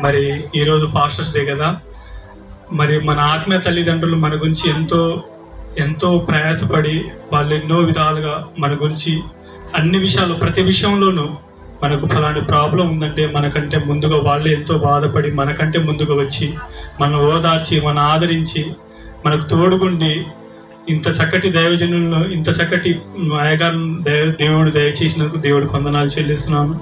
మరి ఈరోజు pastors day కదా. మరి మన ఆత్మీయ తల్లిదండ్రులు మన గురించి ఎంతో ఎంతో ప్రయాసపడి వాళ్ళు ఎన్నో విధాలుగా మన గురించి అన్ని విషయాలు ప్రతి విషయంలోనూ మనకు ఫలాంటి ప్రాబ్లం ఉందంటే మనకంటే ముందుగా వాళ్ళే ఎంతో బాధపడి మనకంటే ముందుగా వచ్చి మనం ఓదార్చి మన ఆదరించి మనకు తోడుగుండి ఇంత చక్కటి దైవజనులను ఇంత చక్కటి అయ్యగారు దేవుడు దయచేసినందుకు దేవుడు కొందనాలు చెల్లిస్తున్నాను.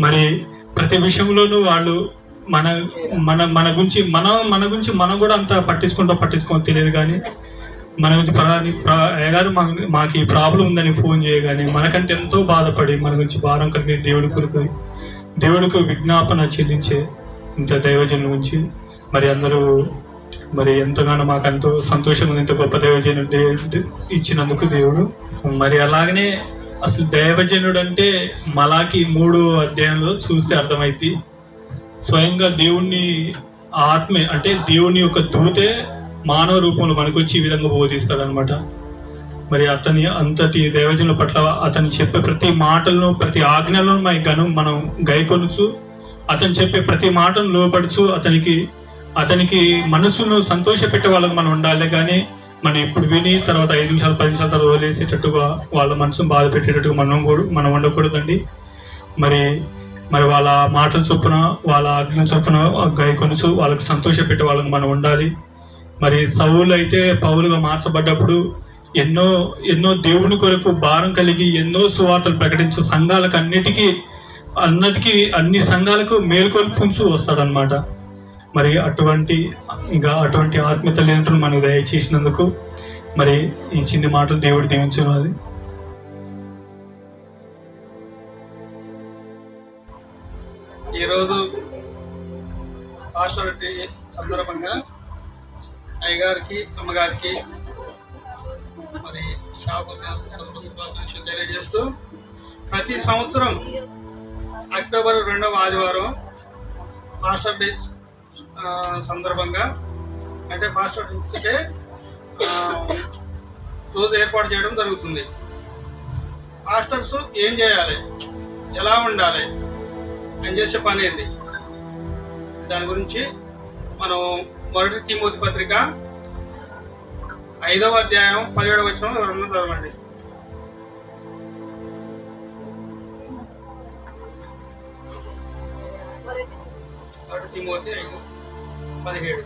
మరి ప్రతి విషయంలోనూ వాళ్ళు మన మన మన గురించి మనం మన గురించి మనం కూడా అంత పట్టించుకుంటాం పట్టించుకోని తెలియదు కానీ మన గురించి ప్రాణి ప్రా- మా మాకు ఈ ప్రాబ్లం ఉందని ఫోన్ చేయగానే మనకంటే ఎంతో బాధపడి మన గురించి భారం కలిగి దేవుడి కొరకు దేవుడికి విజ్ఞాపన చెల్లించే ఇంత దైవజనుల గురించి మరి అందరూ మరి ఎంతగానో మాకు ఎంతో సంతోషం ఉంది ఇంత గొప్ప దైవజనుడు ఇచ్చినందుకు దేవుడు. మరి అలాగనే అసలు దైవజనుడు అంటే మలాకి మూడు అధ్యాయంలో చూస్తే అర్థమైంది స్వయంగా దేవుణ్ణి ఆత్మే అంటే దేవుని యొక్క దూతే మానవ రూపంలో మనకు వచ్చి ఈ విధంగా బోధిస్తాడనమాట మరి అతని అంతటి దైవజనుల పట్ల అతను చెప్పే ప్రతి మాటలను ప్రతి ఆజ్ఞలను మన గను మనం గైకొనుచు అతను చెప్పే ప్రతి మాటను లోపడుచు అతనికి అతనికి మనసును సంతోష పెట్టే వాళ్ళకి మనం ఉండాలి కానీ మనం ఇప్పుడు విని తర్వాత ఐదు నిమిషాలు పది నిమిషాల తర్వాత వదిలేసేటట్టుగా వాళ్ళ మనసును బాధ పెట్టేటట్టుగా మనం కూడా మనం ఉండకూడదండి. మరి మరి వాళ్ళ మాటల చొప్పున వాళ్ళ ఆజ్ఞ చొప్పున గైకొనుచు వాళ్ళకి సంతోష పెట్టే వాళ్ళకి మనం ఉండాలి. మరి సవులు అయితే పౌలుగా మార్చబడ్డప్పుడు ఎన్నో ఎన్నో దేవుని కొరకు భారం కలిగి ఎన్నో సువార్తలు ప్రకటించు సంఘాలకు అన్నిటికీ అన్నిటికీ అన్ని సంఘాలకు మేల్కొల్పుంచు వస్తాడనమాట మరి అటువంటి ఇంకా అటువంటి ఆత్మీయ తల్లిదండ్రులు మనకు దయచేసినందుకు మరి ఈ చిన్ని మాటలు దేవుడు దీవించున్నది ఈరోజు పాస్టర్ డే సందర్భంగా అయ్యగారికి అమ్మగారికి మరి షాపు శుభాకాంక్షలు తెలియజేస్తూ ప్రతి సంవత్సరం అక్టోబర్ రెండవ ఆదివారం పాస్టర్ డే సందర్భంగా అంటే పాస్టర్ డే రోజు ఏర్పాటు చేయడం జరుగుతుంది. పాస్టర్స్ ఏం చేయాలి? ఎలా ఉండాలి? అని చేసే పని ఏంది? దాని గురించి మనం మొదటి తిమోతి పత్రిక ఐదవ అధ్యాయం పదిహేడవ వచ్చిన ఎవరన్నా చదవండి. మొదటి తిమోతి ఐదు పదిహేడు.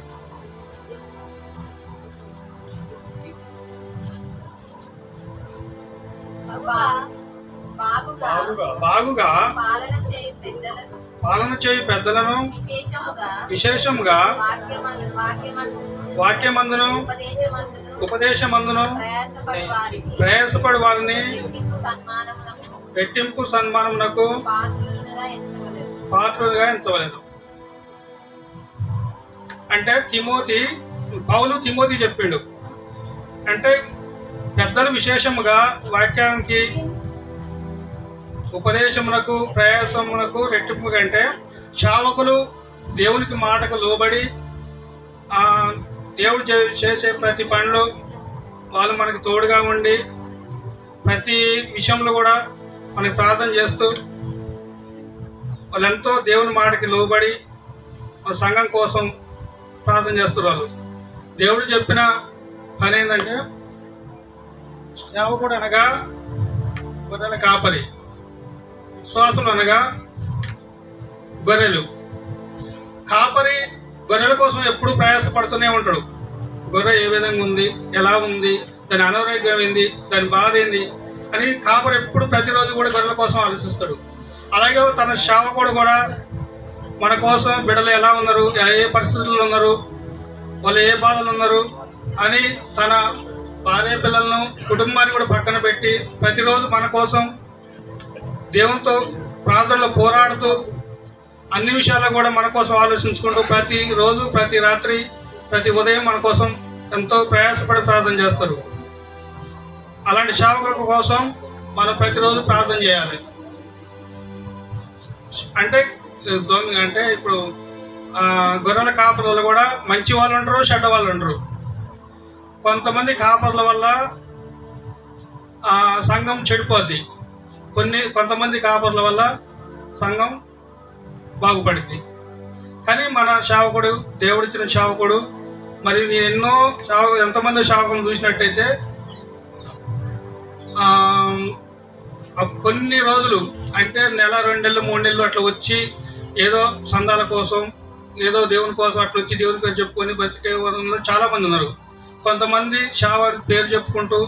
బాగుగా బాగుగా పాలన చేయి పెద్దలను. విశేషముగా వాక్యమందును. ఉపదేశమందును. ప్రయాసపడి వారిని రెట్టింపు సన్మానమునకు. పాత్రులుగా ఎంచవలను. అంటే తిమోతి పౌలు తిమోతి చెప్పిండు. అంటే పెద్దలు విశేషముగా వాక్యానికి ఉపదేశమునకు ప్రయాసమునకు రెట్టింపు కంటే శావకులు దేవునికి మాటకు లోబడి దేవుడు చే- చేసే ప్రతి పనిలో వాళ్ళు మనకు తోడుగా ఉండి ప్రతి విషయంలో కూడా మనకి ప్రార్థన చేస్తూ వాళ్ళెంతో దేవుని మాటకి లోబడి మన సంఘం కోసం ప్రార్థన చేస్తారు వాళ్ళు దేవుడు చెప్పిన పని ఏంటంటే సేవకుడు అనగా గొర్రెల కాపరి. శ్వాసలు అనగా గొర్రెలు. కాపరి గొర్రెల కోసం ఎప్పుడు ప్రయాసపడుతూనే ఉంటాడు. గొర్రె ఏ విధంగా ఉంది? ఎలా ఉంది? దాని అనారోగ్యం ఏంది? దాని బాధ ఏంది? అని కాపరి ఎప్పుడు ప్రతిరోజు కూడా గొర్రెల కోసం ఆలోచిస్తాడు. అలాగే తన సేవకుడు కూడా మన కోసం బిడ్డలు ఎలా ఉన్నారు? ఏ పరిస్థితుల్లో ఉన్నారు? వాళ్ళు ఏ బాధలు ఉన్నారు? అని తన భార్య పిల్లలను కుటుంబాన్ని కూడా పక్కన పెట్టి ప్రతిరోజు మన కోసం దేవునితో ప్రార్థనలో పోరాడుతూ అన్ని విషయాల్లో కూడా మన కోసం ఆలోచించుకుంటూ ప్రతి రోజు ప్రతి రాత్రి ప్రతి ఉదయం మన కోసం ఎంతో ప్రయాసపడి ప్రార్థన చేస్తారు. అలాంటి సేవకుల కోసం మనం ప్రతిరోజు ప్రార్థన చేయాలి. అంటే దొంగ అంటే ఇప్పుడు గొర్రెల కాపర్లు కూడా మంచి వాళ్ళు ఉంటారు చెడ్డ వాళ్ళు ఉంటారు కొంతమంది కాపర్ల వల్ల సంఘం చెడిపోద్ది. కొన్ని కొంతమంది కాపర్ల వల్ల సంఘం బాగుపడింది. కానీ మన శావకుడు దేవుడిచ్చిన శావకుడు మరి నేను ఎన్నో శావ ఎంతమంది శావకులను చూసినట్టయితే కొన్ని రోజులు అంటే నెల రెండు నెలలు మూడు నెలలు అట్లా వచ్చి ఏదో సందాల కోసం ఏదో దేవుని కోసం అట్లా వచ్చి దేవుని పేరు చెప్పుకొని బతికే చాలామంది ఉన్నారు. కొంతమంది శావారి పేరు చెప్పుకుంటూ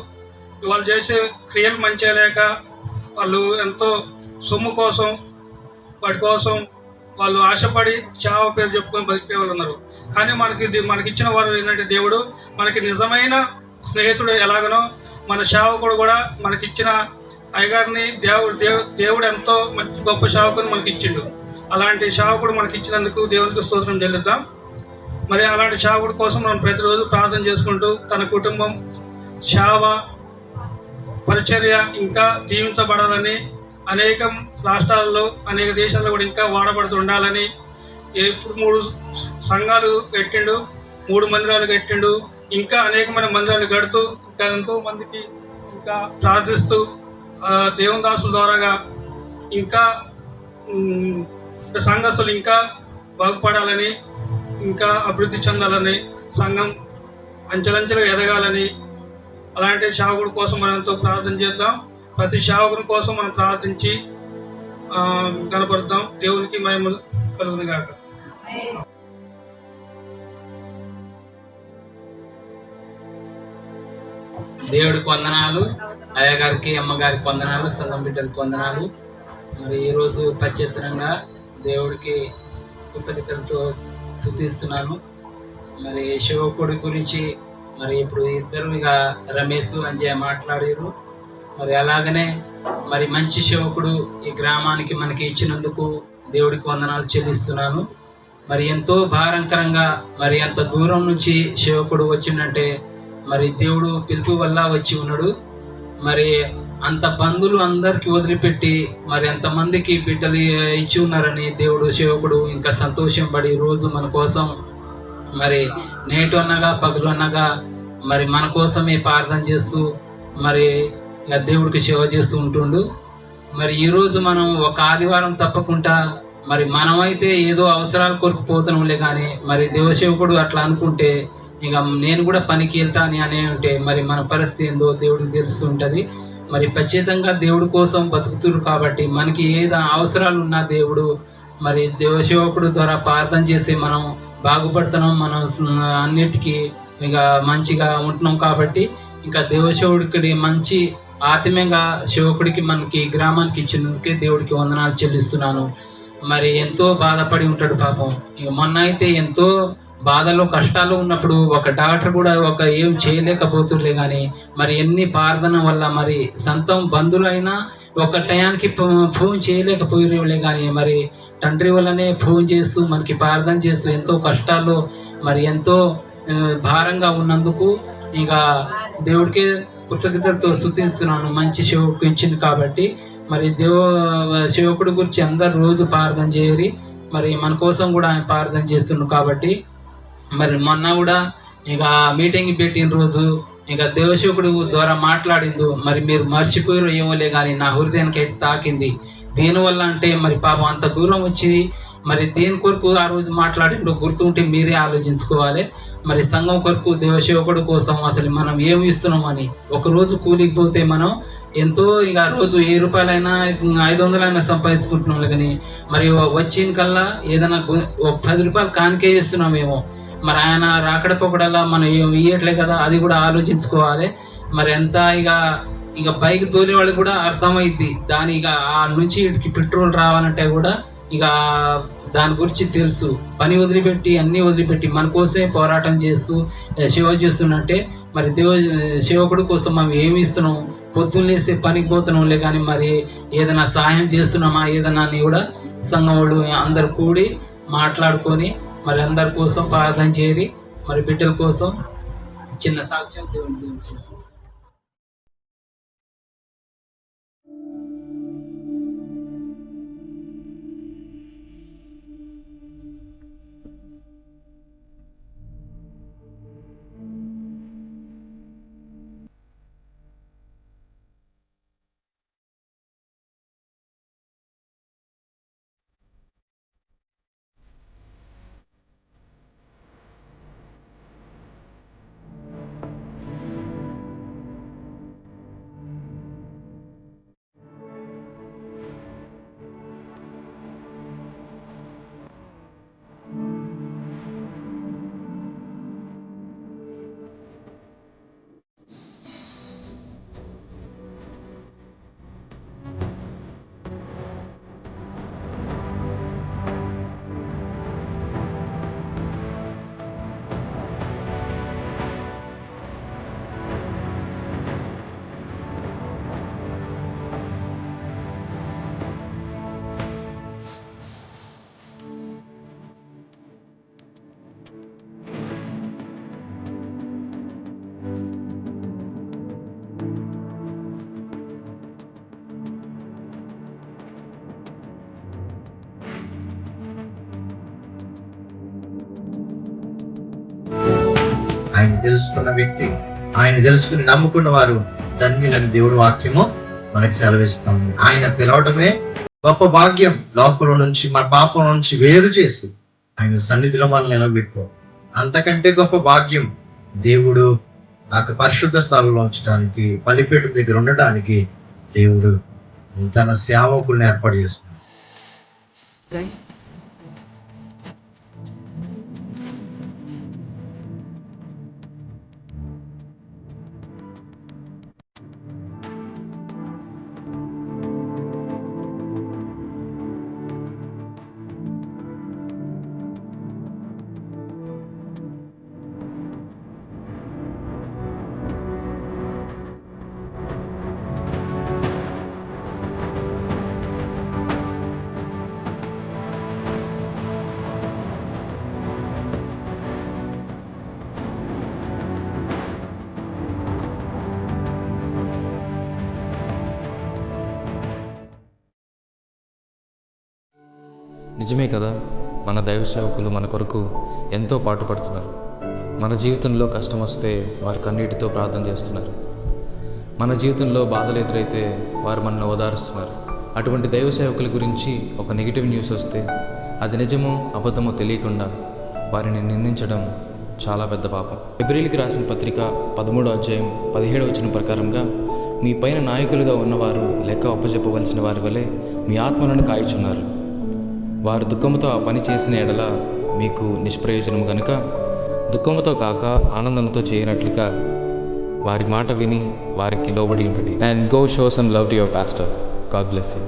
వాళ్ళు చేసే క్రియలు మంచిగా లేక వాళ్ళు ఎంతో సొమ్ము కోసం వాటి కోసం వాళ్ళు ఆశపడి చావ పేరు చెప్పుకొని బతికే వాళ్ళు ఉన్నారు. కానీ మనకి ఇది- వారు ఏంటంటే దేవుడు మనకి నిజమైన స్నేహితుడు ఎలాగనో మన సేవకుడు కూడా మనకిచ్చిన అయ్యగారిని దేవుడు దేవు దేవుడు ఎంతో మంచి గొప్ప సేవకుని మనకి ఇచ్చిండు అలాంటి సేవకుడు మనకి ఇచ్చినందుకు దేవునికి స్తోత్రం చెల్లిద్దాం. మరి అలాంటి సేవకుడి కోసం మనం ప్రతిరోజు ప్రార్థన చేసుకుంటూ తన కుటుంబం సేవ పరిచర్య ఇంకా దీవించబడాలని అనేక రాష్ట్రాల్లో అనేక దేశాల్లో కూడా ఇంకా వాడబడుతూ ఉండాలని ఇప్పుడు మూడు సంఘాలు కట్టిండు మూడు మందిరాలు కట్టిండు ఇంకా అనేకమైన మందిరాలు కడుతూ ఇంకా ఎంతో మందికి ఇంకా ప్రార్థిస్తూ దేవుని దాసుల ద్వారాగా ఇంకా సంఘస్థులు ఇంకా బాగుపడాలని ఇంకా అభివృద్ధి చెందాలని సంఘం అంచెలంచెలుగా ఎదగాలని అలాంటి సేవకుడి కోసం మనం ఎంతో ప్రార్థన చేద్దాం. ప్రతి సేవకుని కోసం మనం ప్రార్థించి ఆ, కనపడదాం దేవునికి మేము కలుగును గాక. దేవుడికి వందనాలు అయ్యగారికి అమ్మగారికి వందనాలు సంఘం బిడ్డలకు వందనాలు. మరి ఈరోజు పశ్చిత్రంగా దేవుడికి కృతజ్ఞతలతో సుతిస్తున్నాను మరి శివకుడి గురించి మరి ఇప్పుడు ఇద్దరు ఇక రమేష్ అంజయ్ మాట్లాడారు. మరి అలాగనే మరి మంచి సేవకుడు ఈ గ్రామానికి మనకి ఇచ్చినందుకు దేవుడికి వందనాలు చెల్లిస్తున్నాను. మరి ఎంతో భారంకరంగా మరి అంత దూరం నుంచి సేవకుడు వచ్చిందంటే మరి దేవుడు పిలుపు వల్ల వచ్చి ఉన్నాడు. మరి అంత బంధువులు అందరికీ వదిలిపెట్టి మరి అంతమందికి బిడ్డలు ఇచ్చి ఉన్నారని దేవుడు సేవకుడు ఇంకా సంతోషం పడి రోజు మన కోసం మరి నేటు అనగా పగులు అనగా మరి మన కోసమే ప్రార్థన చేస్తూ మరి ఇక దేవుడికి సేవ చేస్తూ ఉంటుండు. మరి ఈరోజు మనం ఒక ఆదివారం తప్పకుండా మరి మనమైతే ఏదో అవసరాల కొరకు పోతున్నాంలే కానీ మరి దేవసేవకుడు అట్లా అనుకుంటే ఇక నేను కూడా పనికి వెళ్తా అని అనే ఉంటే మరి మన పరిస్థితి ఏందో దేవుడికి తెలుస్తూ ఉంటుంది. మరి ఖచ్చితంగా దేవుడి కోసం బతుకుతురు కాబట్టి మనకి ఏదో అవసరాలు ఉన్నా దేవుడు మరి దేవసేవకుడు ద్వారా ప్రార్థన చేసి మనం బాగుపడుతున్నాం మనం అన్నిటికీ ఇక మంచిగా ఉంటున్నాం కాబట్టి ఇంకా దేవశివుడికి మంచి ఆత్మీయంగా శివకుడికి మనకి గ్రామానికి ఇచ్చినందుకే దేవుడికి వందనాలు చెల్లిస్తున్నాను. మరి ఎంతో బాధపడి ఉంటాడు పాపం. ఇక మొన్న అయితే ఎంతో బాధలో కష్టాలు ఉన్నప్పుడు ఒక డాక్టర్ కూడా ఒక ఏం చేయలేకపోతుండే కానీ మరి ఎన్ని ప్రార్థన వల్ల మరి సొంతం బంధువులైనా ఒక టయానికి ఫోన్ చేయలేకపోయినలే కానీ మరి తండ్రి వల్లనే ఫోన్ చేస్తూ మనకి ప్రార్థన చేస్తూ ఎంతో కష్టాల్లో మరి ఎంతో భారంగా ఉన్నందుకు ఇక దేవుడికే కృతజ్ఞతలతో స్థుతిస్తున్నాను మంచి సేవకు ఇచ్చింది కాబట్టి మరి దేవ శివకుడి గురించి అందరు రోజు ప్రార్థన చేయరి మరి మన కోసం కూడా ఆయన ప్రార్థన చేస్తున్నాడు కాబట్టి మరి మొన్న కూడా ఇక మీటింగ్ పెట్టిన రోజు ఇంకా దేవశివుడు ద్వారా మాట్లాడిందో మరి మీరు మర్చిపోయారు ఏమోలే కానీ నా హృదయానికి అయితే తాకింది. దేనివల్ల అంటే మరి పాపం అంత దూరం వచ్చి మరి దేని కొరకు ఆ రోజు మాట్లాడిండో గుర్తుంటే మీరే ఆలోచించుకోవాలి. మరి సంఘం కొరకు దేవశివకుడు కోసం అసలు మనం ఏమి ఇస్తున్నామని ఒక రోజు కూలికి పోతే మనం ఎంతో ఇక రోజు ఏ రూపాయలైనా ఐదు వందలైనా సంపాదించుకుంటున్నాం కానీ మరి వచ్చిన కల్లా ఏదైనా పది రూపాయలు కానికే ఇస్తున్నామేమో మరి ఆయన రాకడ పొకడలా మనం ఏం ఇయ్యట్లే కదా అది కూడా ఆలోచించుకోవాలి. మరి ఎంత ఇక ఇక బైక్ తోలే వాళ్ళకి కూడా అర్థమైద్ది. దాని ఇక ఆ నుంచి పెట్రోల్ రావాలంటే కూడా ఇక దాని గురించి తెలుసు. పని వదిలిపెట్టి అన్నీ వదిలిపెట్టి మన కోసమే పోరాటం చేస్తూ సేవ చేస్తున్నట్టే మరి దేవ సేవకుడి కోసం మనం ఏమి ఇస్తున్నాం? పొద్దున్న లేస్తే పనికి పోతున్నాంలే కానీ మరి ఏదైనా సహాయం చేస్తున్నామా? ఏదైనా అని కూడా సంఘం వాళ్ళు అందరు కూడి మాట్లాడుకొని మరి అందరి కోసం ప్రార్థన చేరి మరి బిడ్డల కోసం చిన్న సాక్ష్యం దేవుని ఆయన తెలుసుకున్న వ్యక్తి. ఆయన తెలుసుకుని నమ్ముకున్న వారు ధన్యులని దేవుడి వాక్యము మనకు సెలవిస్తుంది. ఆయన పిలవడమే గొప్ప భాగ్యం. లోపల నుంచి మన పాపం నుంచి వేరు చేసి ఆయన సన్నిధిలో మనల్ని నిలబెట్టుకో. అంతకంటే గొప్ప భాగ్యం దేవుడు ఆ పరిశుద్ధ స్థలంలో ఉంచడానికి పలిపేట దగ్గర ఉండడానికి దేవుడు తన సేవకుల్ని ఏర్పాటు చేసుకున్నాడు. నిజమే కదా? మన దైవ సేవకులు మన కొరకు ఎంతో పాటుపడుతున్నారు. మన జీవితంలో కష్టం వస్తే వారు కన్నీటితో ప్రార్థన చేస్తున్నారు. మన జీవితంలో బాధలు ఎదురైతే వారు మనల్ని ఓదారుస్తున్నారు. అటువంటి దైవ సేవకుల గురించి ఒక నెగిటివ్ న్యూస్ వస్తే అది నిజమో అబద్ధమో తెలియకుండా వారిని నిందించడం చాలా పెద్ద పాపం. ఎబ్రిల్కి రాసిన పత్రిక పదమూడో అధ్యాయం పదిహేడో వచ్చిన ప్రకారంగా మీ పైన నాయకులుగా ఉన్నవారు లెక్క అప్పచెప్పవలసిన వారి వలె మీ ఆత్మలను కాయచున్నారు. వారు దుఃఖముతో ఆ పని చేసిన ఎడల మీకు నిష్ప్రయోజనం గనుక. దుఃఖముతో కాక ఆనందంతో చేయనట్లుగా వారి మాట విని వారికి లోబడి ఉంటుంది and go show some love to your pastor god bless you